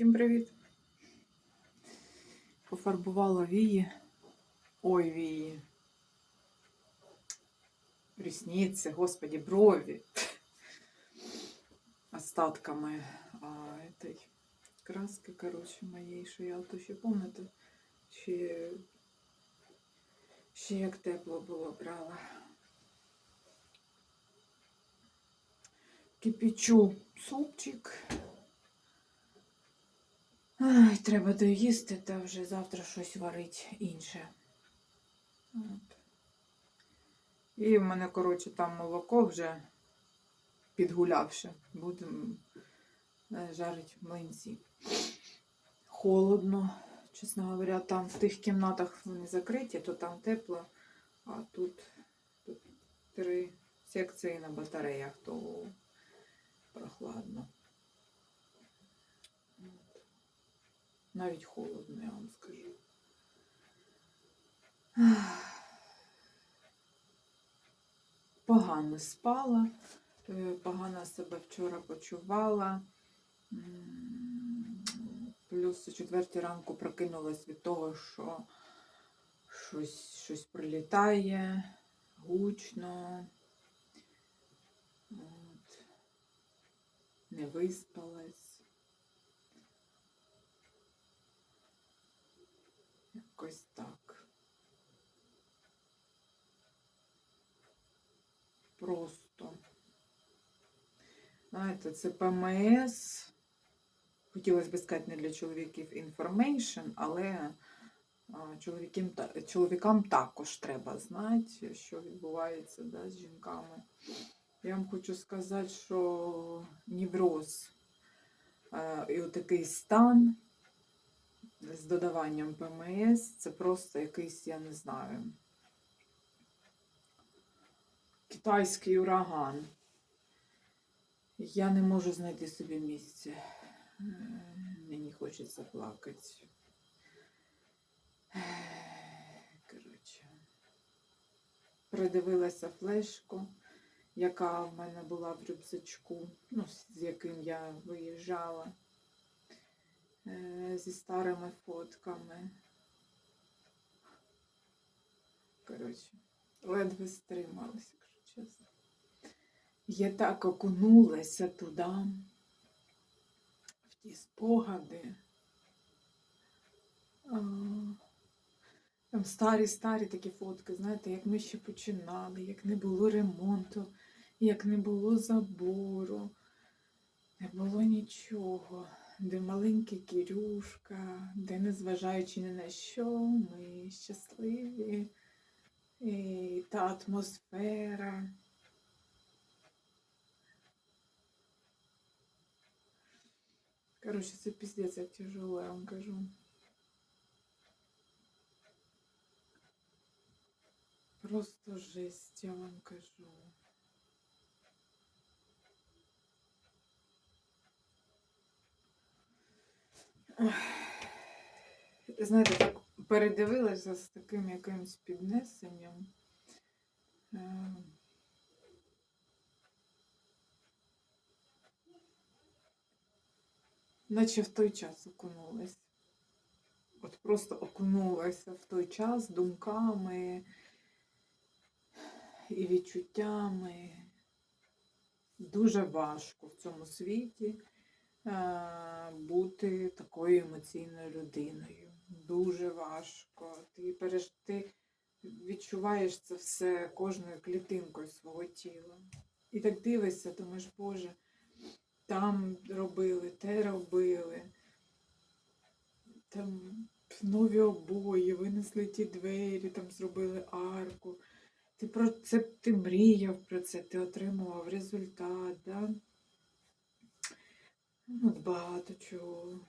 Всім привіт! Пофарбувала вії. Ой, вії. Рісниці, господі, брові. Остатками а, этой краски, коротше, моєї, що я то ще пам'ятаю, ще, ще як тепло було брала. Кипячу супчик. Ай, треба доїсти та вже завтра щось варить інше. От. І в мене, коротше, там молоко вже підгулявши. Будемо жарити млинці. Холодно, чесно говоря, там в тих кімнатах вони закриті, то там тепло, а тут, тут три секції на батареях, то прохладно. Навіть холодно, я вам скажу. Погано спала, е, погано себе вчора почувала. Плюс о четвертій ранку прокинулась від того, що щось, щось прилітає гучно. От. Не виспалась. Якось так. Просто. Знаєте, це ПМС. Хотілося б сказати не для чоловіків information, але чоловікам, чоловікам також треба знати, що відбувається да, з жінками. Я вам хочу сказати, що невроз е, і отакий стан з додаванням ПМС це просто якийсь, я не знаю, китайський ураган. Я не можу знайти собі місце. Мені хочеться плакати. Коротше. Придивилася флешку, яка в мене була в рюкзачку, ну, з яким я виїжджала зі старими фотками. Коротше, ледве стрималася, якщо чесно. Я так окунулася туди, в ті спогади. Там старі-старі такі фотки, знаєте, як ми ще починали, як не було ремонту, як не було забору, не було нічого, де маленький Кірюшка, де, незважаючи ні на що, ми щасливі, і та атмосфера. Короче, це піздець як тяжело, я вам кажу. Просто жесть, я вам кажу. Знаєте, так передивилася з таким якимось піднесенням. Е, Наче в той час окунулась. От просто окунулася в той час думками і відчуттями. Дуже важко в цьому світі бути такою емоційною людиною. Дуже важко. Ти, переж... ти відчуваєш це все кожною клітинкою свого тіла. І так дивишся, думаєш, Боже, там робили, те робили. Там нові обої, винесли ті двері, там зробили арку. Ти про це ти мріяв про це, ти отримував результат, да? Ну, багато чого.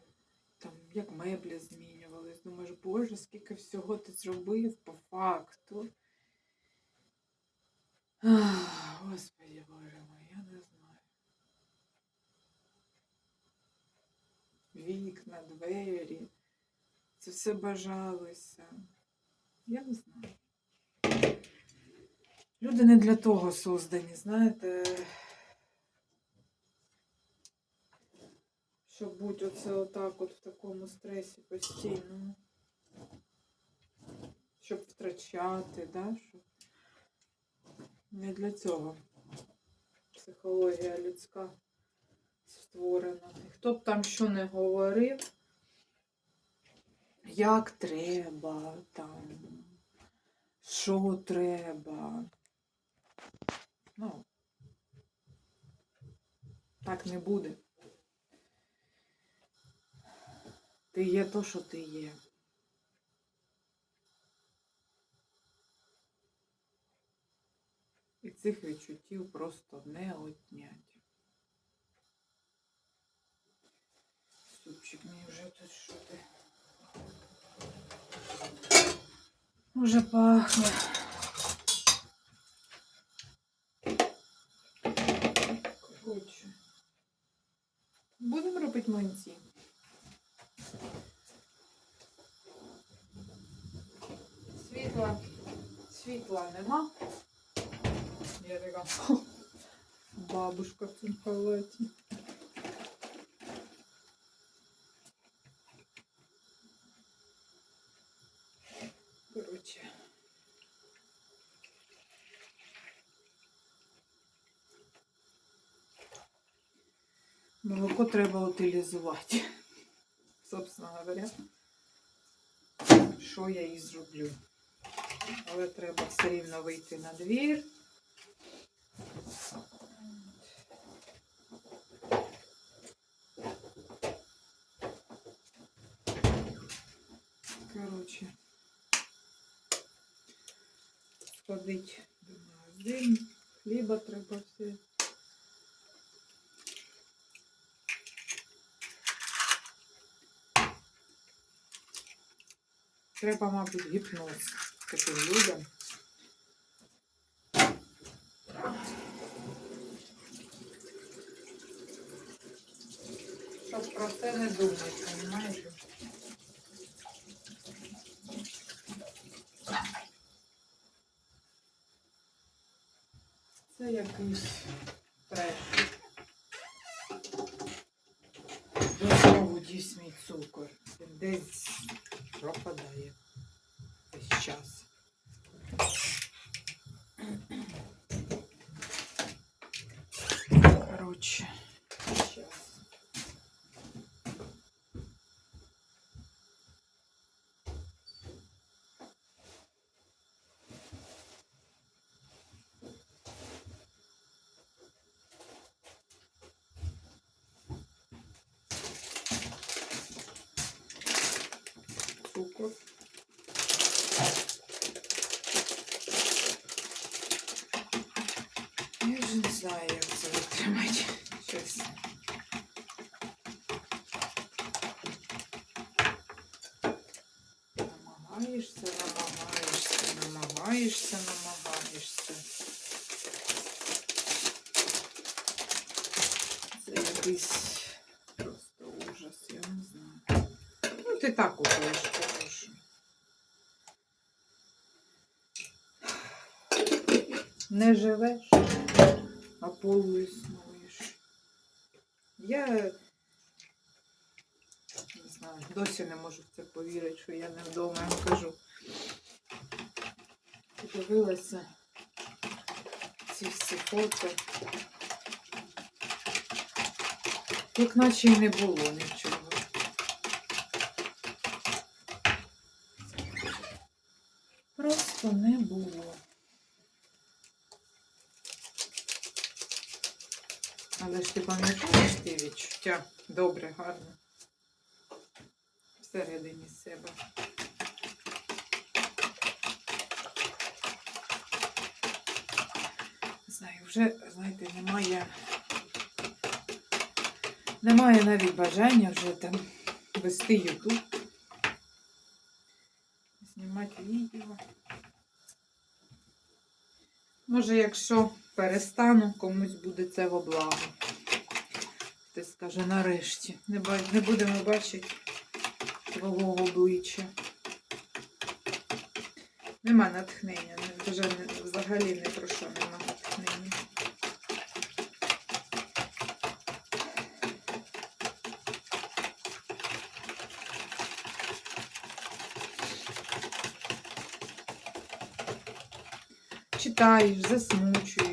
Там, як меблі змінювались. Думаєш, Боже, скільки всього ти зробив по факту. Ах, Господи Боже мой, я не знаю. Вікна, двері. Це все бажалося. Я не знаю. Люди не для того создані, знаєте, Щоб бути оце отак от в такому стресі постійному. Щоб втрачати, да? Щоб... Не для цього психологія людська створена. І хто б там що не говорив, як треба, там, що треба. Ну, так не буде. Ти є то, що ти є. І цих відчуттів просто не отнять. Супчик мій вже тут що ти. Уже пахне. Будемо робити манці. Світла. Світла нема. Я така бабушка в цьому халаті. Коротше. Молоко треба утилізувати. Собственно говоря, що я і зроблю. Але треба все рівно вийти на двір. Коротше, сходить до магазину, хліба треба все. Треба, мабуть, гіпноз таким людям. Щоб про це не думати, розумієте? Це якийсь треш. Я знову дійсь мій цукор. Він Десь пропадає весь час. Коротше, щас. Цукор. Я вже не знаю, як це витримати. Щось. Намагаєшся, намагаєшся, намагаєшся, намагаєшся. Це якийсь просто ужас, я не знаю. Ну, ти так купуєш, хорошо. Не живеш, а полуіснуєш. Я не знаю, досі не можу в це повірити, що я не вдома, я кажу. Подивилася ці всі фото. Як наче й не було нічого. Просто не було. Але ж ти пам'ятаєш ті відчуття добре, гарно. Всередині себе. Не Знаю, вже, знаєте, немає. Немає навіть бажання вже там вести Ютуб. Знімати відео. Може, якщо перестану, комусь буде це во благо. Ти скаже нарешті. Не будемо бачити твого обличчя. Нема натхнення, вже взагалі не про що нема натхнення. Читаєш, засмучуєш.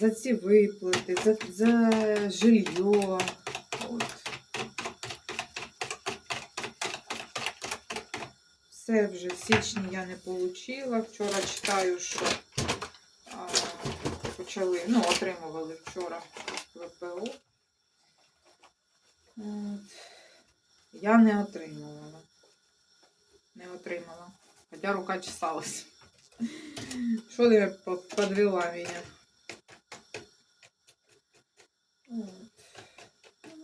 За ці виплати, за, за жилье. От. Все вже в січні я не отримала. Вчора читаю, що а, почали, ну, отримували вчора ВПО. От. Я не отримувала. Не отримала. Хоча рука чесалась. Що ти по- подвела мене? От.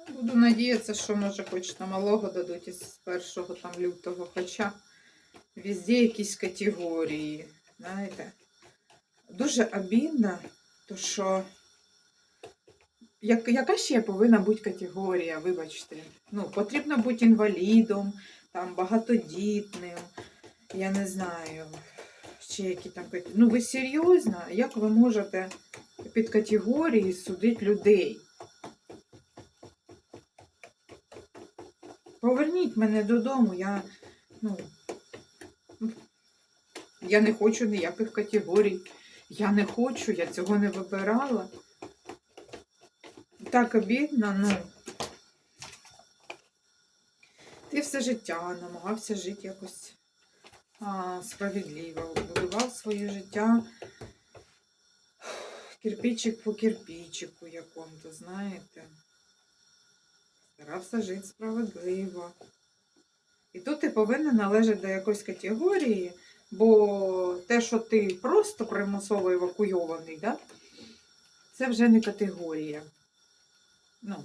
Ну, Буду надіятися, що може хоч на малого дадуть із 1 там лютого, хоча везде якісь категорії. Знаєте? Дуже обідно, то що як, яка ще повинна бути категорія, вибачте. Ну, потрібно бути інвалідом, там, багатодітним, я не знаю, ще які там категорії. Ну, ви серйозно? Як ви можете під категорії судити людей? Поверніть мене додому, я, ну, я не хочу ніяких категорій. Я не хочу, я цього не вибирала. Так обідно, ну. Ти все життя намагався жити якось а, справедливо, будував своє життя кирпичик по кирпичику якому-то, знаєте. Старався жити справедливо. І тут ти повинен належати до якоїсь категорії, бо те, що ти просто примусово евакуйований, да, це вже не категорія. Ну,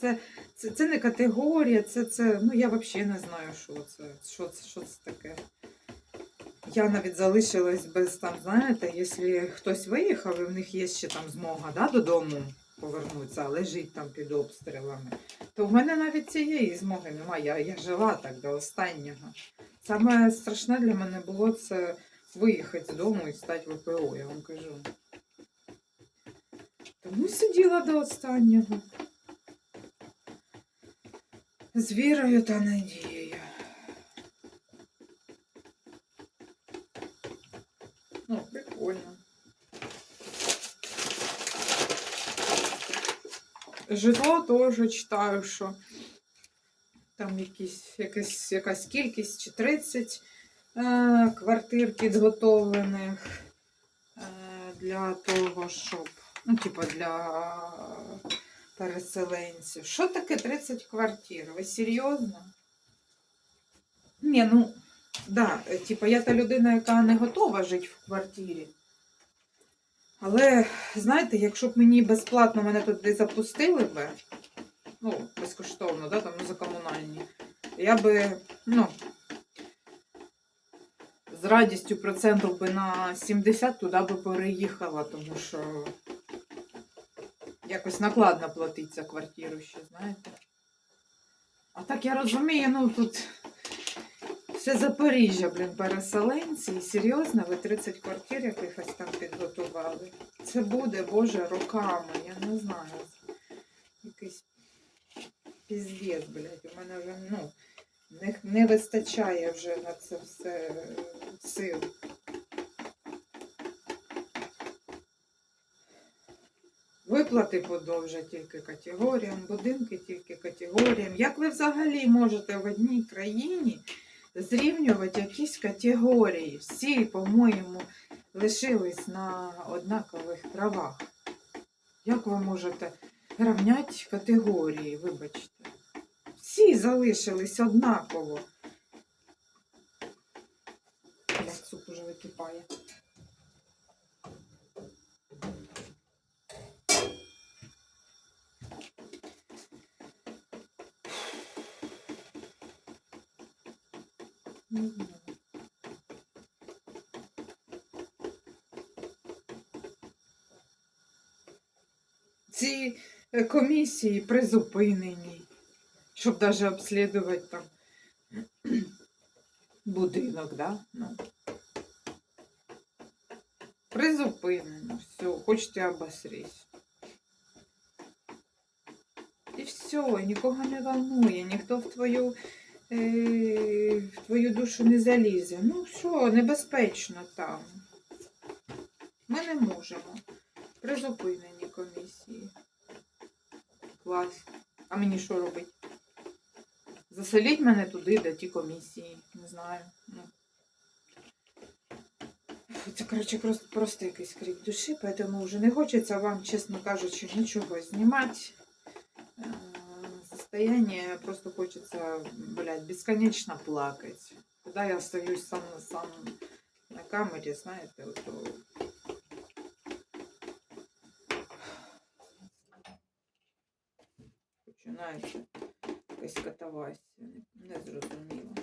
це, це, це не категорія, це, це, ну я взагалі не знаю, що це, що це, що це таке. Я навіть залишилась без там, знаєте, якщо хтось виїхав і в них є ще там змога да, додому повернутися, але жить там під обстрілами, то в мене навіть цієї змоги немає. Я, я жила так до останнього. Саме страшне для мене було це виїхати з дому і стати ВПО, я вам кажу. Тому сиділа до останнього. З вірою та надією. Ну, прикольно. Житло теж читаю, що там якісь, якась, якась кількість чи 30 е, квартир підготовлених е, для того, щоб, ну, типа для переселенців. Що таке 30 квартир? Ви серйозно? Ні, ну, да, типа я та людина, яка не готова жити в квартирі. Але, знаєте, якщо б мені безплатно мене туди запустили би, ну, безкоштовно, да, там, ну, за комунальні, я би, ну, з радістю процентів би на 70 туди би переїхала, тому що якось накладно платить за квартиру ще, знаєте. А так я розумію, ну тут все Запоріжжя, блін, переселенці. І серйозно, ви 30 квартир якихось там підготували. Це буде, Боже, роками, я не знаю. Якийсь піздець, блядь. У мене вже, ну, не, не вистачає вже на це все е, сил. Виплати подовжать тільки категоріям, будинки тільки категоріям. Як ви взагалі можете в одній країні зрівнювати якісь категорії? Всі, по-моєму, лишились на однакових правах. Як ви можете рівняти категорії, вибачте? Всі залишились однаково. Суп уже википає. Ці комісії призупинені, щоб навіть обслідувати там будинок, да? Ну. Призупинено, все, хочете обосрись. І все, нікого не волнує, ніхто в твою в твою душу не залізе. Ну що, небезпечно там. Ми не можемо. Призупинені комісії. Клас. А мені що робити? Заселіть мене туди, де ті комісії. Не знаю. Ну. Це, коротше, просто, просто якийсь крик душі, поэтому вже не хочеться вам, чесно кажучи, нічого знімати. Е, Состояние просто хочется, блядь, бесконечно плакать. Когда я остаюсь сам на сам на камері, знаєте, то починається якась катавасія, не, не зрозуміло.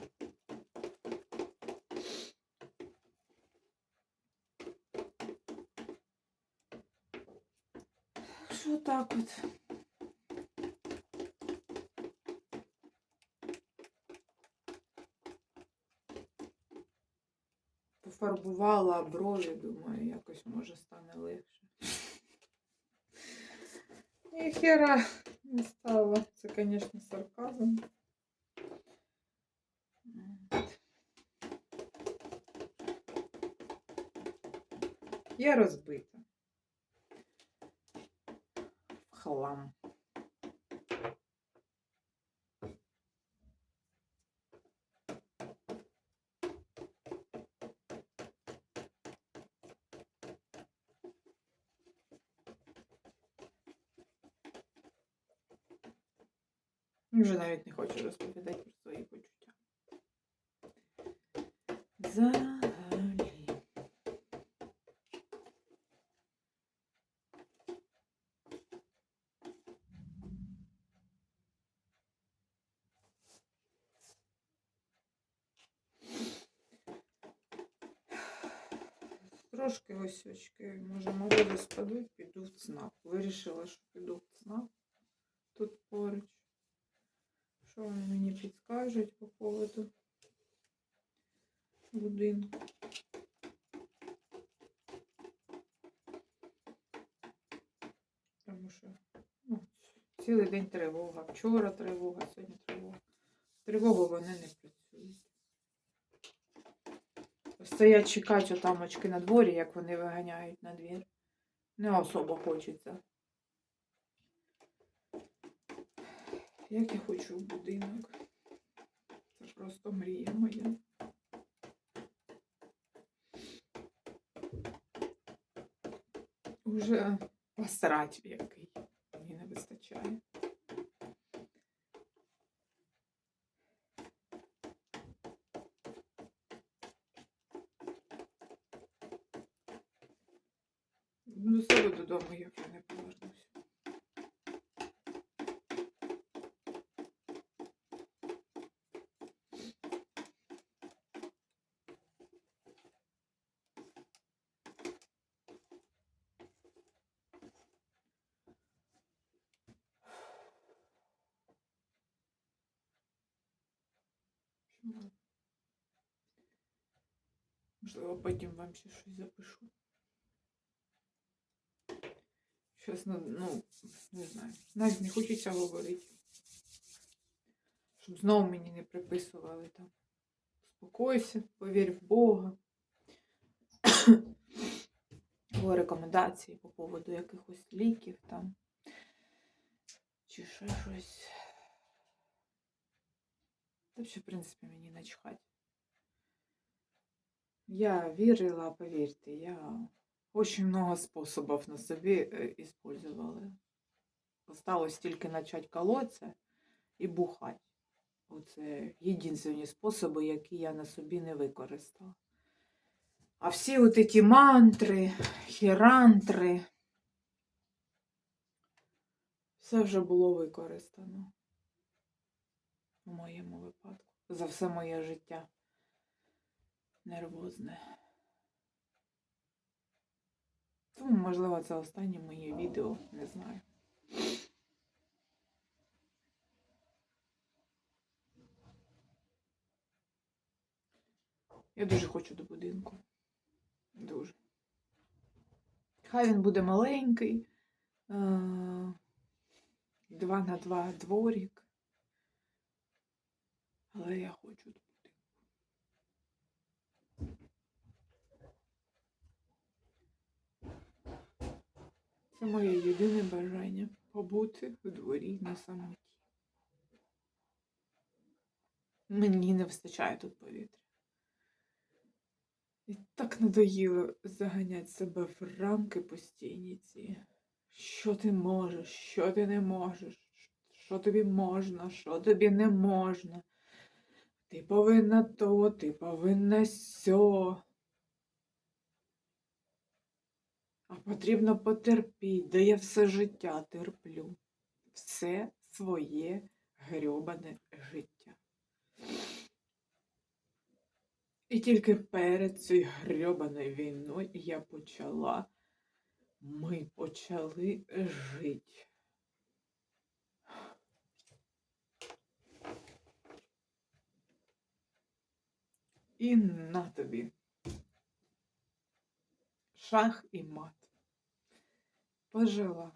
Що так от? Пофарбувала брові, думаю, якось може стане легше. І хера не стало. Це, звісно, сарказм. Я розбита. В хлам. Вже навіть не хочу розповідати про свої почуття. Взагалі. Трошки ось очки, може, морози спадуть, піду в ЦНАП. Вирішила, що піду в ЦНАП тут поруч. Що вони мені підскажуть по поводу будинку? Тому що ну, цілий день тривога. Вчора тривога, сьогодні тривога. Тривогу вони не працюють. Стоять чекати отам очки на дворі, як вони виганяють на двір. Не особо хочеться. Як я хочу в будинок. Це просто мрія моя. Уже посрать в який. Мені не вистачає. До себе додому я вже не повернуся. Чому? Можливо, потім вам ще щось запишу. Щось, ну, ну, не знаю. Навіть не хочеться говорити. Щоб знову мені не приписували там. Успокойся, повір в Бога. Або рекомендації по поводу якихось ліків там. Чи ще щось. Та ще, в принципі, мені начхать. Я вірила, повірте, я очень много способов на собі е, использовала. Осталось тільки почати колоться і бухати. Оце єдині способи, які я на собі не використала. А всі от мантри, хірантри, все вже було використано у моєму випадку. За все моє життя нервозне. Тому, можливо, це останнє моє відео, не знаю. Я дуже хочу до будинку. Дуже. Хай він буде маленький. е, Два на два дворік. Але я хочу Це моє єдине бажання побути в дворі на самоті. Мені не вистачає тут повітря. І так надоїло заганяти себе в рамки постійні ці. Що ти можеш, що ти не можеш, що тобі можна, що тобі не можна. Ти повинна то, ти повинна сьо. А потрібно потерпіти, де я все життя терплю. Все своє грьобане життя. І тільки перед цією грьобаною війною я почала. Ми почали жити. І на тобі. Шах і мат. Пожила.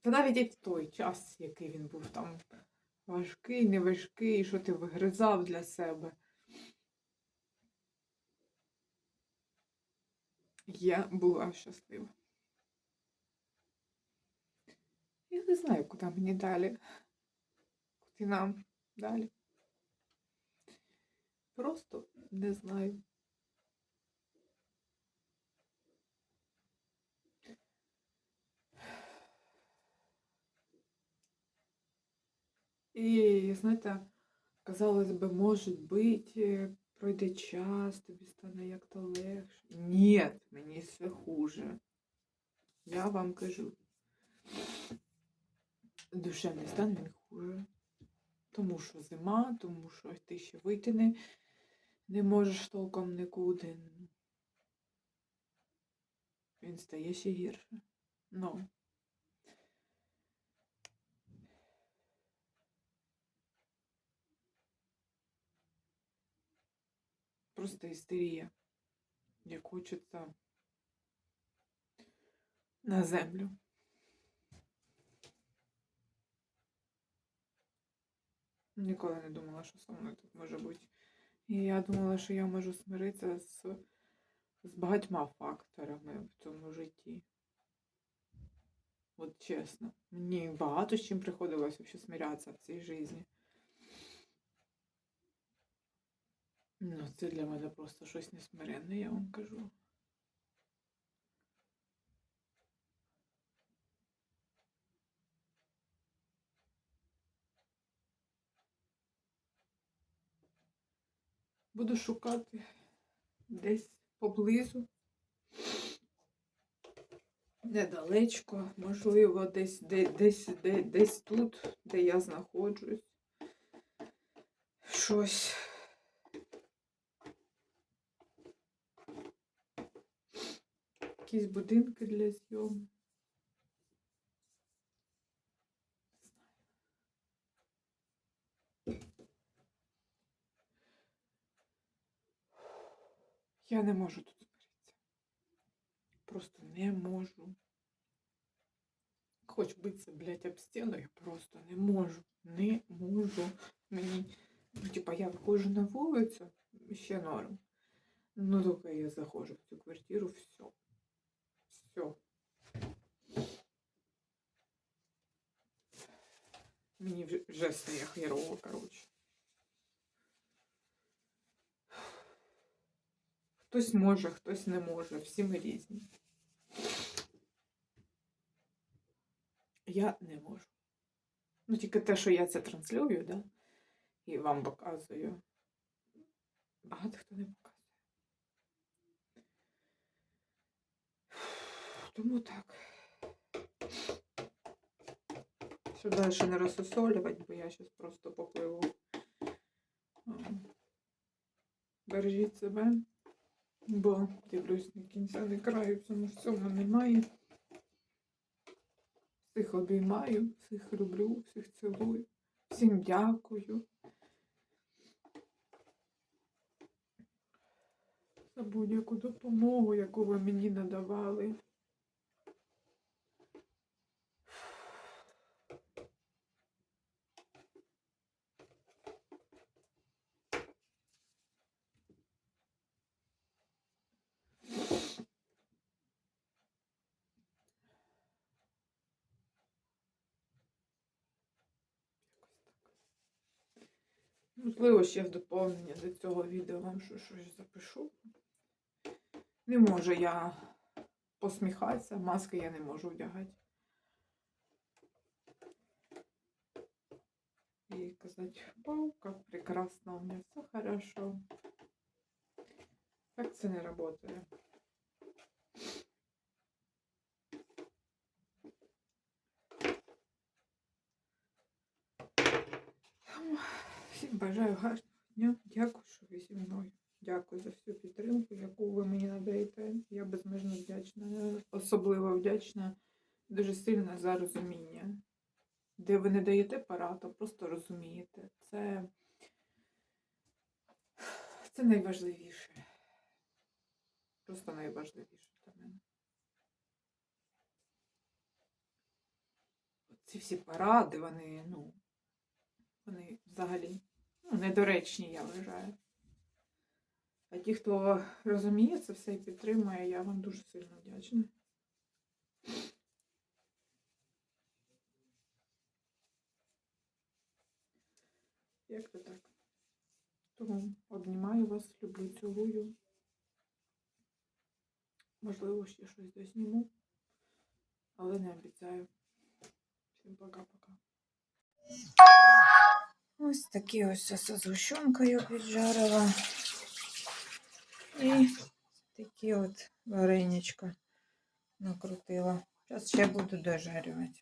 Та навіть і в той час, який він був там важкий, не важкий, що ти вигризав для себе. Я була щаслива. Я не знаю, куди мені далі. Куди нам далі. Просто не знаю. І, знаєте, казалось би, може бути, пройде час, тобі стане як-то легше. Ні, мені все хуже. Я вам кажу. Душевний стан він хуже. Тому що зима, тому що ти ще вийти не, не можеш толком нікуди. Він стає ще гірше. Ну. Просто істерія, як хочеться на землю. Ніколи не думала, що со мною тут може бути. І я думала, що я можу смиритися з, з багатьма факторами в цьому житті. От чесно. Мені багато з чим приходилось вообще смирятися в цій житті. Ну, це для мене просто щось несмиренне, я вам кажу. Буду шукати десь поблизу. Недалечко, можливо, десь, де, десь, де, десь тут, де я знаходжусь. Щось. Якісь будинки для зйому. Я не можу тут змиритися. Просто не можу. Хоч битися, блядь, об стіну, я просто не можу. Не можу. Мені, ну, типа, я виходжу на вулицю, ще норм. Ну, тільки я заходжу в цю квартиру, все. Все. Мені вже стає херово, коротше. Хтось може, хтось не може, всі ми різні. Я не можу. Ну, тільки те, що я це транслюю, да? і вам показую. Багато хто не показує. Тому так. Щоб далі не розсосолювати, бо я зараз просто попливу. Бережіть себе, бо дивлюсь, ні кінця не краю, тому що цього немає. Всіх обіймаю, всіх люблю, всіх цілую, всім дякую. За будь-яку допомогу, яку ви мені надавали. Можливо, ще в доповнення до цього відео вам що- щось запишу. Не можу я посміхатися, маски я не можу вдягати. І казати, вау, как прекрасно, у меня все хорошо. Так це не працює. Тому Бажаю гарного дня. Дякую, що ви зі мною. Дякую за всю підтримку, яку ви мені надаєте. Я безмежно вдячна, особливо вдячна дуже сильно за розуміння. Де ви не даєте порад, а просто розумієте. Це, це найважливіше. Просто найважливіше для мене. Ці всі поради, вони, ну, вони взагалі недоречні, я вважаю. А ті, хто розуміє це все і підтримує, я вам дуже сильно вдячна. Як то так? Тому обнімаю вас, люблю, цілую. Можливо, ще щось дозніму, але не обіцяю. Всім пока-пока. Ось такі ось з я піджарила. І такі от вареничка накрутила. Зараз ще буду дожарювати.